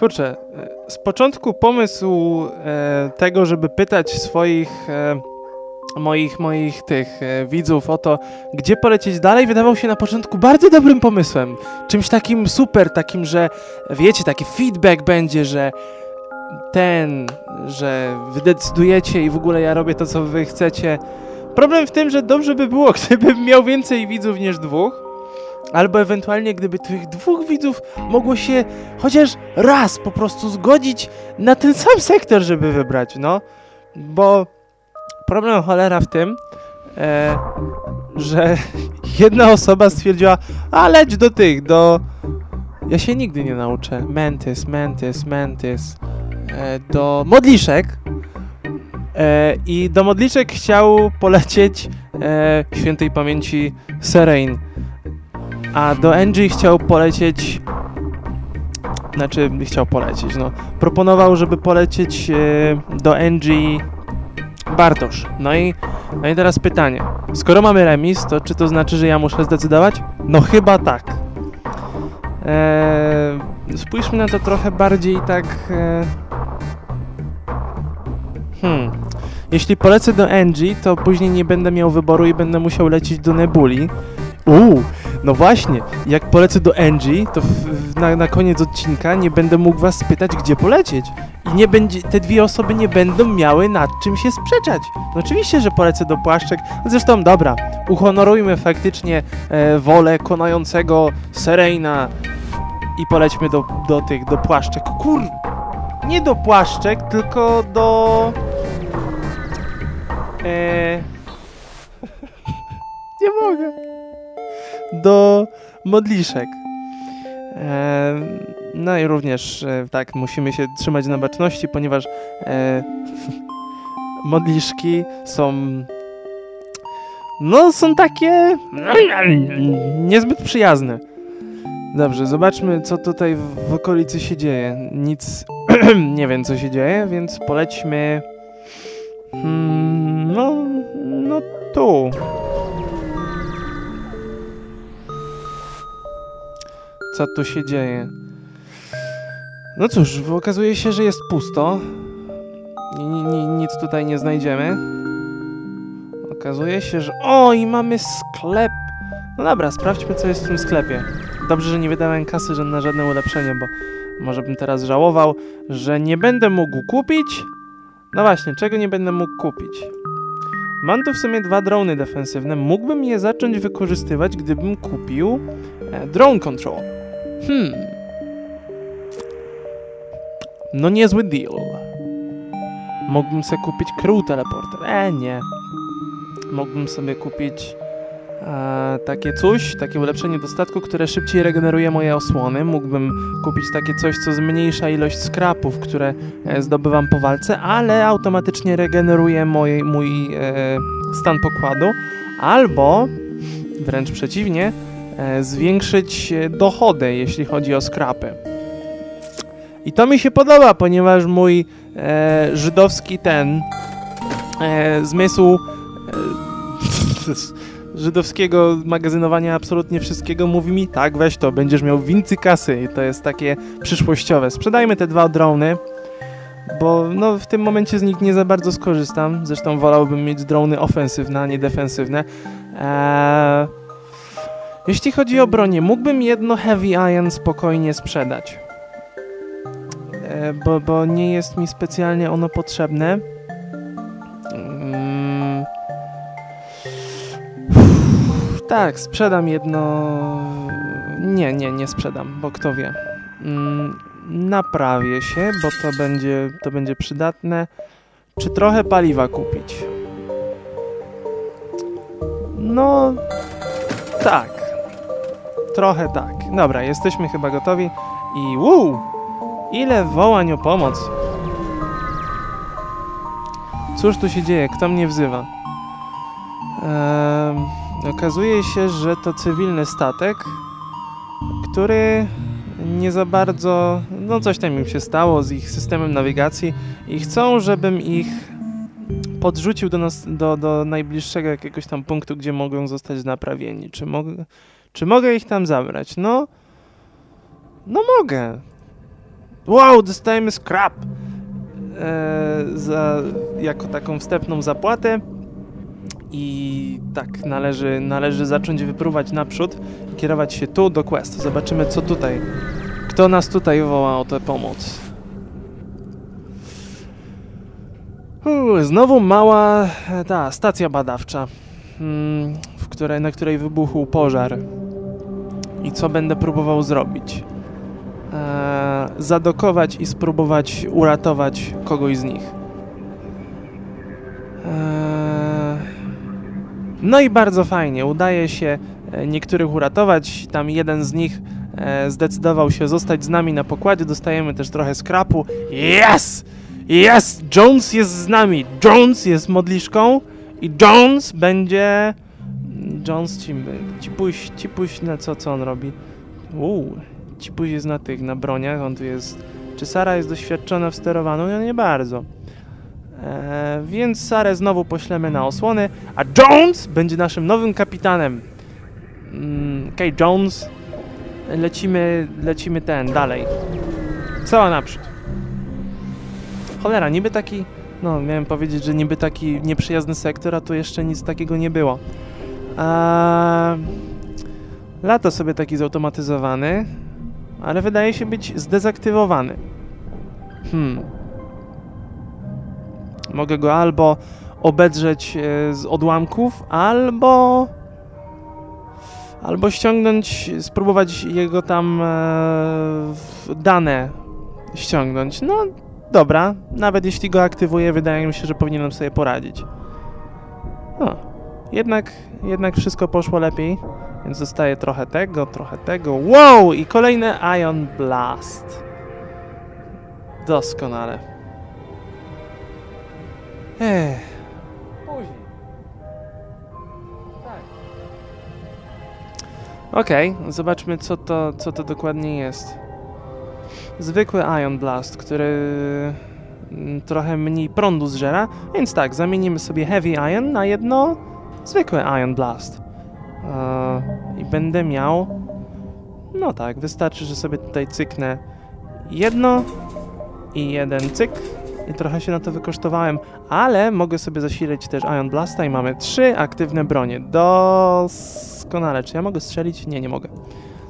Kurczę, e, z początku pomysł e, tego, żeby pytać swoich e, moich, moich tych e, widzów o to, gdzie polecieć dalej, wydawał się na początku bardzo dobrym pomysłem. Czymś takim super, takim, że wiecie, taki feedback będzie, że ten, że wy decydujecie i w ogóle ja robię to, co wy chcecie. Problem w tym, że dobrze by było, gdybym miał więcej widzów niż dwóch, albo ewentualnie gdyby tych dwóch widzów mogło się chociaż raz po prostu zgodzić na ten sam sektor, żeby wybrać, no. Bo problem cholera w tym, e, że jedna osoba stwierdziła, a leć do tych, do... Ja się nigdy nie nauczę. Mantis, mantis, mantis. E, do modliszek. E, I do modliszek chciał polecieć e, świętej pamięci Serene. A do Angie chciał polecieć... Znaczy, chciał polecieć, no. Proponował, żeby polecieć e, do Angie Bartosz. No i, no i teraz pytanie. Skoro mamy remis, to czy to znaczy, że ja muszę zdecydować? No chyba tak. Eee, spójrzmy na to trochę bardziej tak... E... Hmm. Jeśli polecę do Angie, to później nie będę miał wyboru i będę musiał lecieć do Nebuli. Uuu, no właśnie, jak polecę do Angie, to w, w, na, na koniec odcinka nie będę mógł was spytać, gdzie polecieć. I nie będzie, te dwie osoby nie będą miały nad czym się sprzeczać. No oczywiście, że polecę do Płaszczek. Zresztą, dobra, uhonorujmy faktycznie e, wolę konającego Serena i polećmy do, do tych, do Płaszczek. Kur... Nie do Płaszczek, tylko do... E... nie mogę. Do modliszek. No i również e, tak, musimy się trzymać na baczności, ponieważ e, modliszki są no są takie niezbyt przyjazne. Dobrze, zobaczmy co tutaj w okolicy się dzieje. Nic nie wiem co się dzieje, więc polećmy hmm, no, no tu. Co tu się dzieje? No cóż, okazuje się, że jest pusto. Ni, nic tutaj nie znajdziemy. Okazuje się, że... O, i mamy sklep! No dobra, sprawdźmy, co jest w tym sklepie. Dobrze, że nie wydałem kasy na żadne ulepszenie, bo może bym teraz żałował, że nie będę mógł kupić... No właśnie, czego nie będę mógł kupić? Mam tu w sumie dwa drony defensywne. Mógłbym je zacząć wykorzystywać, gdybym kupił e, drone control. Hmm, no niezły deal. Mógłbym sobie kupić crew teleporter. E, nie. Mógłbym sobie kupić e, takie coś, takie ulepszenie do statku, które szybciej regeneruje moje osłony. Mógłbym kupić takie coś, co zmniejsza ilość skrapów, które e, zdobywam po walce, ale automatycznie regeneruje mój, e, stan pokładu. Albo, wręcz przeciwnie, zwiększyć e, dochody, jeśli chodzi o skrapy. I to mi się podoba, ponieważ mój e, żydowski ten e, zmysł e, żydowskiego magazynowania absolutnie wszystkiego mówi mi tak, weź to, będziesz miał więcej kasy i to jest takie przyszłościowe. Sprzedajmy te dwa drony, bo no, w tym momencie z nich nie za bardzo skorzystam. Zresztą wolałbym mieć drony ofensywne, a nie defensywne. Eee, jeśli chodzi o bronię, mógłbym jedno Heavy Iron spokojnie sprzedać. E, bo, bo nie jest mi specjalnie ono potrzebne. Mm. Tak, sprzedam jedno... Nie, nie, nie sprzedam, bo kto wie. Mm, naprawię się, bo to będzie, to będzie przydatne. Czy trochę paliwa kupić? No, tak. Trochę tak. Dobra, jesteśmy chyba gotowi i wuu! Ile wołań o pomoc! Cóż tu się dzieje? Kto mnie wzywa? Eee, okazuje się, że to cywilny statek, który nie za bardzo... No coś tam im się stało z ich systemem nawigacji i chcą, żebym ich podrzucił do, nas, do, do najbliższego jakiegoś tam punktu, gdzie mogą zostać naprawieni. Czy, mogę, czy mogę ich tam zabrać? No, no mogę. Wow, dostajemy scrap! E, za, jako taką wstępną zapłatę. I tak, należy, należy zacząć wyprówać naprzód i kierować się tu do quest. Zobaczymy, co tutaj. Kto nas tutaj woła o tę pomoc. Uuu, znowu mała e, ta stacja badawcza, mm, w której, na której wybuchł pożar. I co będę próbował zrobić? Eee, zadokować i spróbować uratować kogoś z nich. Eee, no i bardzo fajnie, udaje się e, niektórych uratować. Tam jeden z nich e, zdecydował się zostać z nami na pokładzie. Dostajemy też trochę skrapu. Yes! Yes! Jones jest z nami! Jones jest modliszką i Jones będzie... Jones ci, ci pójść, ci pójść na co, co on robi? Uuu, ci pójść jest na tych, na broniach, on tu jest... Czy Sara jest doświadczona w sterowaniu? No nie bardzo. Eee, więc Sarę znowu poślemy na osłony, a Jones będzie naszym nowym kapitanem. Mm, Jones. Lecimy, lecimy ten, dalej. Cała naprzód. Cholera, niby taki... No, miałem powiedzieć, że niby taki nieprzyjazny sektor, a tu jeszcze nic takiego nie było. Eee, lato sobie taki zautomatyzowany, ale wydaje się być zdezaktywowany. Hmm. Mogę go albo obedrzeć e, z odłamków, albo albo ściągnąć, spróbować jego tam e, dane ściągnąć. No dobra, nawet jeśli go aktywuję, wydaje mi się, że powinienem sobie poradzić. No, jednak, jednak wszystko poszło lepiej, więc zostaje trochę tego, trochę tego. Wow! I kolejny Ion Blast. Doskonale. Ech. Okej, okay, zobaczmy co to, co to dokładnie jest. Zwykły Ion Blast, który mm, trochę mniej prądu zżera, więc tak, zamienimy sobie Heavy Ion na jedno zwykłe Ion Blast. Eee, I będę miał... No tak, wystarczy, że sobie tutaj cyknę jedno i jeden cyk i trochę się na to wykosztowałem, ale mogę sobie zasilić też Ion Blasta i mamy trzy aktywne bronie. Doskonale. Czy ja mogę strzelić? Nie, nie mogę.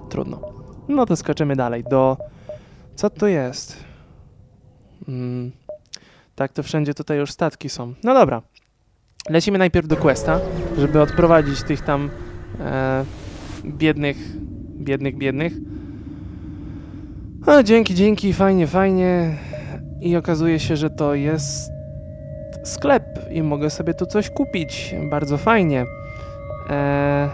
Trudno. No to skoczymy dalej do... Co to jest? Hmm. Tak, to wszędzie tutaj już statki są. No dobra. Lecimy najpierw do Questa, żeby odprowadzić tych tam e, biednych, biednych, biednych. A, dzięki, dzięki, fajnie, fajnie. I okazuje się, że to jest sklep i mogę sobie tu coś kupić. Bardzo fajnie. Eee...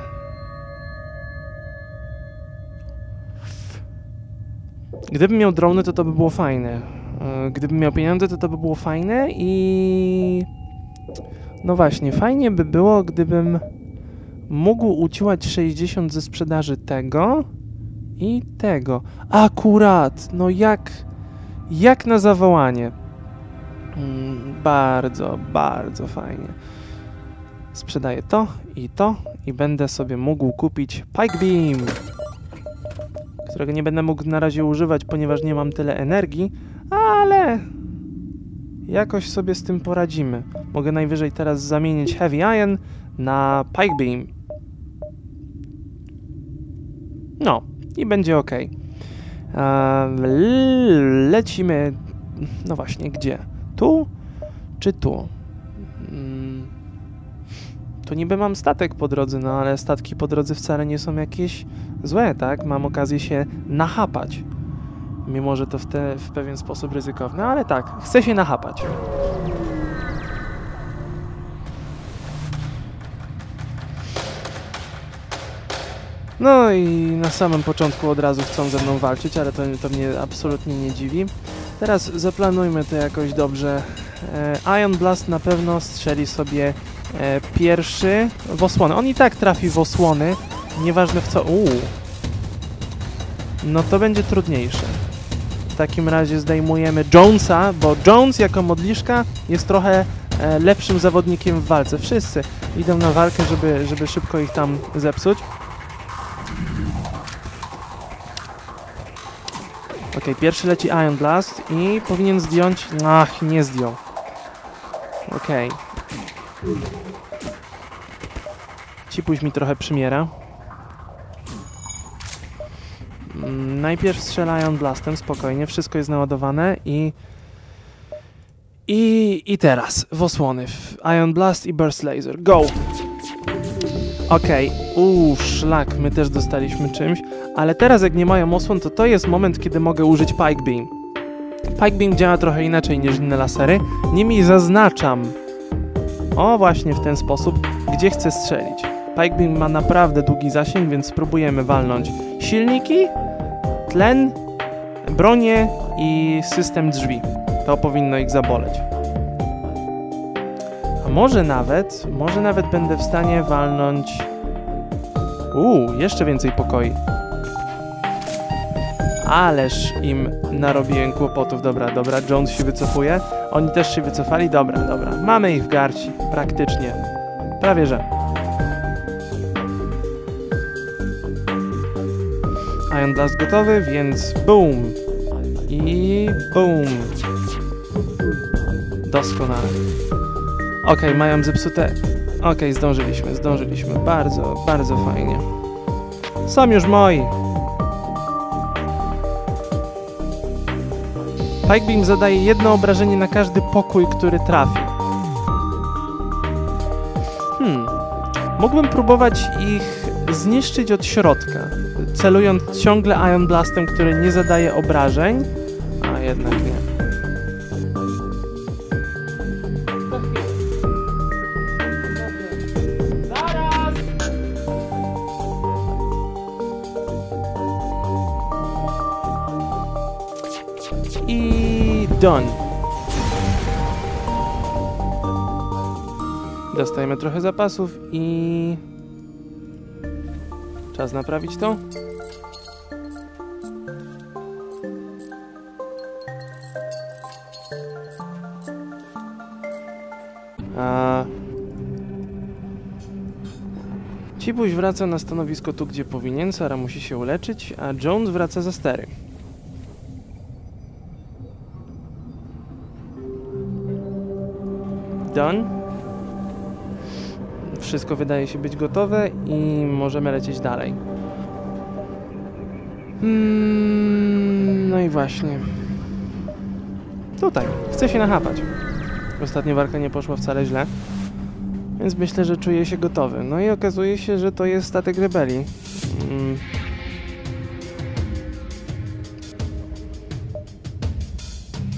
Gdybym miał drony, to to by było fajne. Eee, gdybym miał pieniądze, to to by było fajne i... No właśnie, fajnie by było, gdybym mógł uciłać 60 ze sprzedaży tego i tego. Akurat! No jak jak na zawołanie. Mm, bardzo, bardzo fajnie. Sprzedaję to i to i będę sobie mógł kupić Pike Beam, którego nie będę mógł na razie używać, ponieważ nie mam tyle energii, ale jakoś sobie z tym poradzimy. Mogę najwyżej teraz zamienić Heavy Iron na Pike Beam. No, i będzie ok. Lecimy. No właśnie, gdzie? Tu czy tu? Mm, tu niby mam statek po drodze, no ale statki po drodze wcale nie są jakieś złe, tak? Mam okazję się nachapać. Mimo, że to w, te, w pewien sposób ryzykowne, ale tak, chcę się nachapać. No i na samym początku od razu chcą ze mną walczyć, ale to, to mnie absolutnie nie dziwi. Teraz zaplanujmy to jakoś dobrze. E, Ion Blast na pewno strzeli sobie e, pierwszy w osłony. On i tak trafi w osłony, nieważne w co... Uuu. No to będzie trudniejsze. W takim razie zdejmujemy Jonesa, bo Jones jako modliszka jest trochę e, lepszym zawodnikiem w walce. Wszyscy idą na walkę, żeby, żeby szybko ich tam zepsuć. Ok, pierwszy leci Ion Blast i powinien zdjąć... Ach, nie zdjął. Okej. Cipuś mi trochę przymiera. Mm, Najpierw strzela Ion Blastem, spokojnie, wszystko jest naładowane i... I, I teraz w osłony. W Ion Blast i Burst Laser. Go! Okej, uuu, szlak, my też dostaliśmy czymś, ale teraz jak nie mają osłon, to to jest moment, kiedy mogę użyć Pike Beam. Pike Beam działa trochę inaczej niż inne lasery, niemniej zaznaczam, o właśnie w ten sposób, gdzie chcę strzelić. Pike Beam ma naprawdę długi zasięg, więc spróbujemy walnąć silniki, tlen, bronię i system drzwi. To powinno ich zaboleć. A może nawet, może nawet będę w stanie walnąć... Uuu, jeszcze więcej pokoi. Ależ im narobiłem kłopotów. Dobra, dobra, Jones się wycofuje. Oni też się wycofali. Dobra, dobra. Mamy ich w garści. Praktycznie. Prawie że. Iron Blast gotowy, więc boom. I boom. Doskonale. Okej, mają zepsute... Okej, zdążyliśmy, zdążyliśmy. Bardzo, bardzo fajnie. Są już moi. Pike Beam zadaje jedno obrażenie na każdy pokój, który trafi. Hmm. Mógłbym próbować ich zniszczyć od środka, celując ciągle Ion Blastem, który nie zadaje obrażeń, a jednak nie. I done. Dostajemy trochę zapasów i... Czas naprawić to. A... Cibuś wraca na stanowisko tu, gdzie powinien. Sara musi się uleczyć, a Jones wraca za stery. Done. Wszystko wydaje się być gotowe i możemy lecieć dalej. Mm, no i właśnie. Tutaj. Chcę się nachapać. Ostatnia walka nie poszła wcale źle. Więc myślę, że czuję się gotowy. No i okazuje się, że to jest statek rebelii. Mm.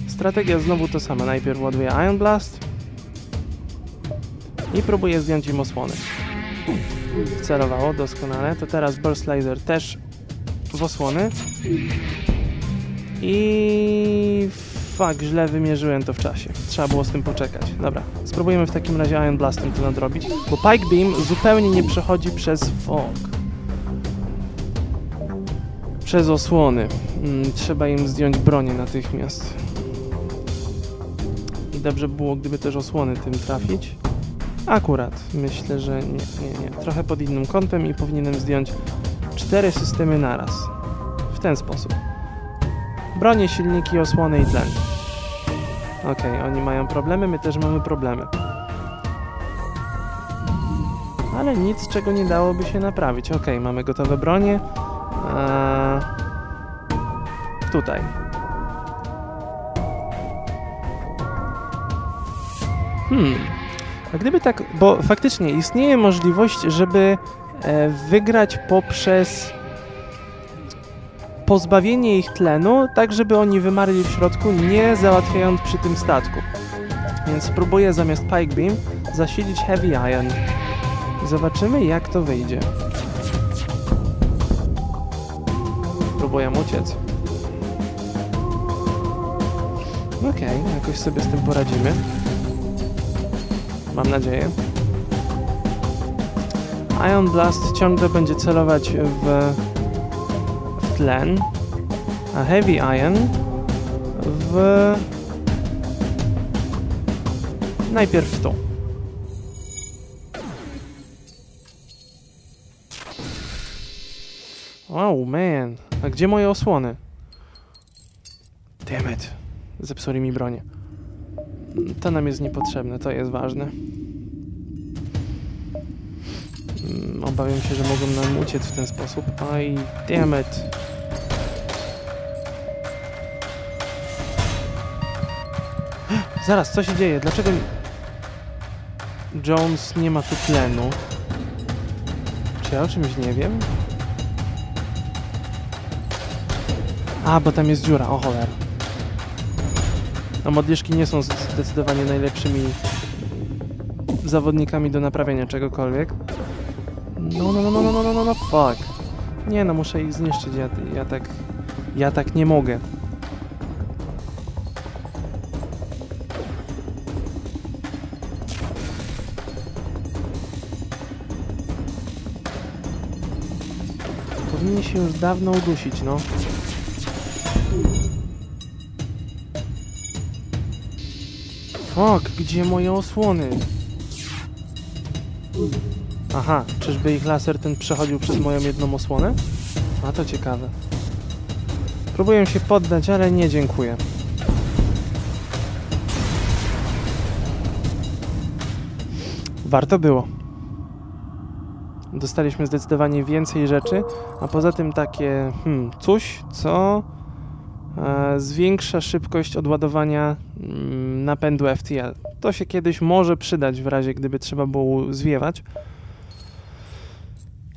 Strategia znowu to sama. Najpierw ładuję Ion Blast i próbuję zdjąć im osłony. Celowało doskonale. To teraz Burst Laser też w osłony. I fuck, źle wymierzyłem to w czasie. Trzeba było z tym poczekać. Dobra, spróbujemy w takim razie Ion Blastem to nadrobić, bo Pike Beam zupełnie nie przechodzi przez fog. Przez osłony. Mm, trzeba im zdjąć bronię natychmiast. I dobrze było, gdyby też osłony tym trafić. Akurat, myślę, że nie, nie, nie. Trochę pod innym kątem i powinienem zdjąć cztery systemy naraz. W ten sposób. Bronie, silniki, osłony i tlen. Okej, oni mają problemy, my też mamy problemy. Ale nic, czego nie dałoby się naprawić. Okej, mamy gotowe bronie. Eee, tutaj. Hmm. A gdyby tak, bo faktycznie istnieje możliwość, żeby e, wygrać poprzez pozbawienie ich tlenu, tak żeby oni wymarli w środku, nie załatwiając przy tym statku. Więc spróbuję zamiast Pike Beam zasilić Heavy Iron. Zobaczymy jak to wyjdzie. Próbuję uciec. Okej, okay, jakoś sobie z tym poradzimy. Mam nadzieję. Ion Blast ciągle będzie celować w, w tlen, a Heavy Iron w... Najpierw tu. Wow, man. A gdzie moje osłony? Dammit. Zepsuli mi bronię. To nam jest niepotrzebne, to jest ważne. Mm, Obawiam się, że mogą nam uciec w ten sposób. Aj, dammit. Zaraz, co się dzieje? Dlaczego Jones nie ma tu tlenu? Czy ja o czymś nie wiem? A, bo tam jest dziura, o cholera a modliszki nie są zdecydowanie najlepszymi zawodnikami do naprawienia czegokolwiek. No, no, no, no, no, no, no, no, no, fuck. Nie no, muszę ich zniszczyć, ja, ja tak... Ja tak nie mogę. Powinni się już dawno udusić, no. Fuck, gdzie moje osłony? Aha, czyżby ich laser ten przechodził przez moją jedną osłonę? A to ciekawe. Próbuję się poddać, ale nie dziękuję. Warto było. Dostaliśmy zdecydowanie więcej rzeczy, a poza tym takie hmm, coś, co e, zwiększa szybkość odładowania mm, napędu FTL. To się kiedyś może przydać w razie, gdyby trzeba było zwiewać.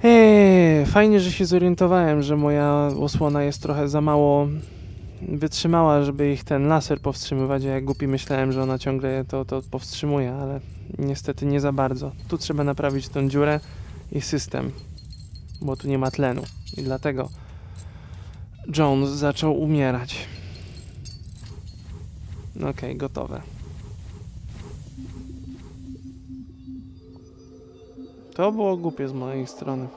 Eee, fajnie, że się zorientowałem, że moja osłona jest trochę za mało wytrzymała, żeby ich ten laser powstrzymywać, a jak głupi myślałem, że ona ciągle to, to powstrzymuje, ale niestety nie za bardzo. Tu trzeba naprawić tą dziurę i system, bo tu nie ma tlenu i dlatego Jones zaczął umierać. Okej, okay, gotowe. To było głupie z mojej strony.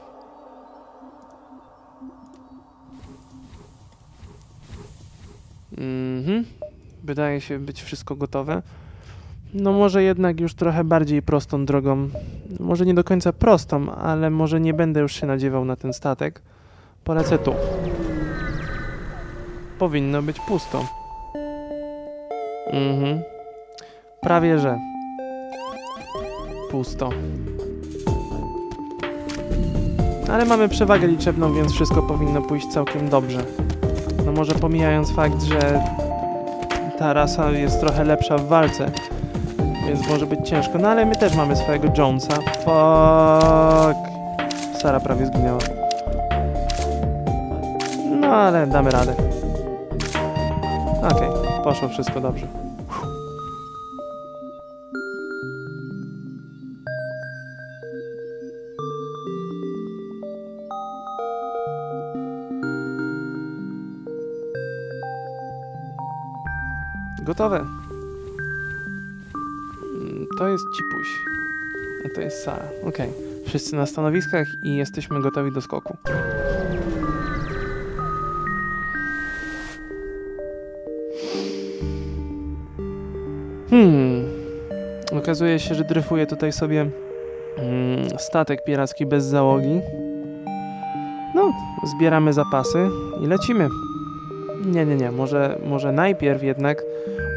Mhm. Wydaje się być wszystko gotowe. No może jednak już trochę bardziej prostą drogą. Może nie do końca prostą, ale może nie będę już się nadziewał na ten statek. Polecę tu. Powinno być pusto. Mhm. Prawie że. Pusto. Ale mamy przewagę liczebną, więc wszystko powinno pójść całkiem dobrze. No może pomijając fakt, że ta rasa jest trochę lepsza w walce, więc może być ciężko. No ale my też mamy swojego Jonesa. Fuck. Sara prawie zginęła. No ale damy radę. Okej, okay, poszło wszystko dobrze. Gotowe. Mm, to jest Cipuś. To jest Sara. Ok. Wszyscy na stanowiskach i jesteśmy gotowi do skoku. Hmm. Okazuje się, że dryfuje tutaj sobie mm, statek piracki bez załogi. No, zbieramy zapasy i lecimy. Nie, nie, nie. Może, może najpierw jednak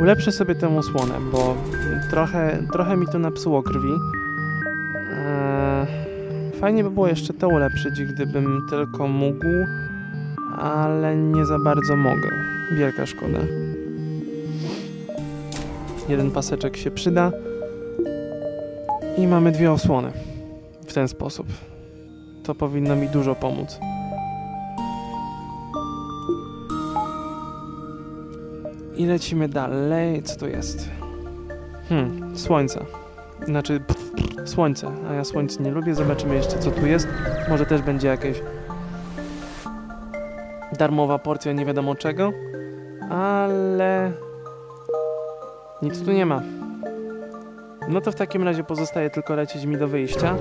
ulepszę sobie tę osłonę, bo trochę, trochę mi to napsuło krwi. Eee, fajnie by było jeszcze to ulepszyć, gdybym tylko mógł, ale nie za bardzo mogę. Wielka szkoda. Jeden paseczek się przyda. I mamy dwie osłony. W ten sposób. To powinno mi dużo pomóc. I lecimy dalej. Co to jest? Hmm, słońce. Znaczy, pff, słońce. A ja słońce nie lubię. Zobaczymy jeszcze, co tu jest. Może też będzie jakieś darmowa porcja nie wiadomo czego. Ale nic tu nie ma. No to w takim razie pozostaje tylko lecieć mi do wyjścia.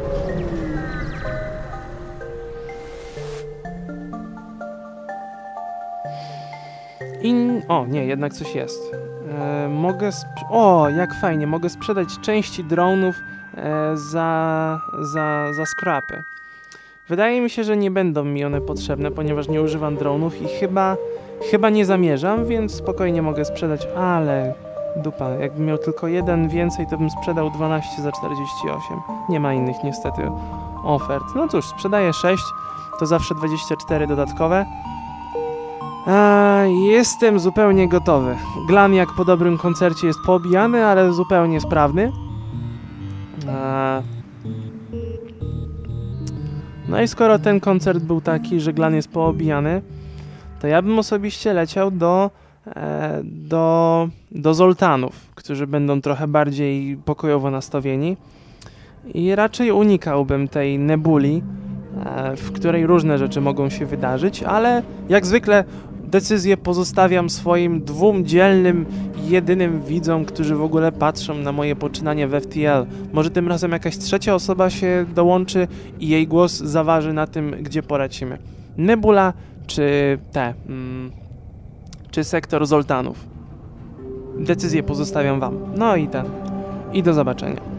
O, nie, jednak coś jest. E, mogę... O, jak fajnie, mogę sprzedać części dronów e, za, za, za scrapy. Wydaje mi się, że nie będą mi one potrzebne, ponieważ nie używam dronów i chyba Chyba nie zamierzam, więc spokojnie mogę sprzedać, ale dupa, jakbym miał tylko jeden więcej, to bym sprzedał 12 za 48. Nie ma innych niestety ofert. No cóż, sprzedaję 6, to zawsze 24 dodatkowe. Jestem zupełnie gotowy. Glan jak po dobrym koncercie jest poobijany, ale zupełnie sprawny. No i skoro ten koncert był taki, że Glan jest poobijany, to ja bym osobiście leciał do, do, do Zoltanów, którzy będą trochę bardziej pokojowo nastawieni. I raczej unikałbym tej nebuli, e, w której różne rzeczy mogą się wydarzyć, ale jak zwykle decyzję pozostawiam swoim dwóm dzielnym, jedynym widzom, którzy w ogóle patrzą na moje poczynanie w FTL. Może tym razem jakaś trzecia osoba się dołączy i jej głos zaważy na tym, gdzie poracimy. Nebula czy te, mm, czy sektor Zoltanów. Decyzję pozostawiam wam. No i ten. I do zobaczenia.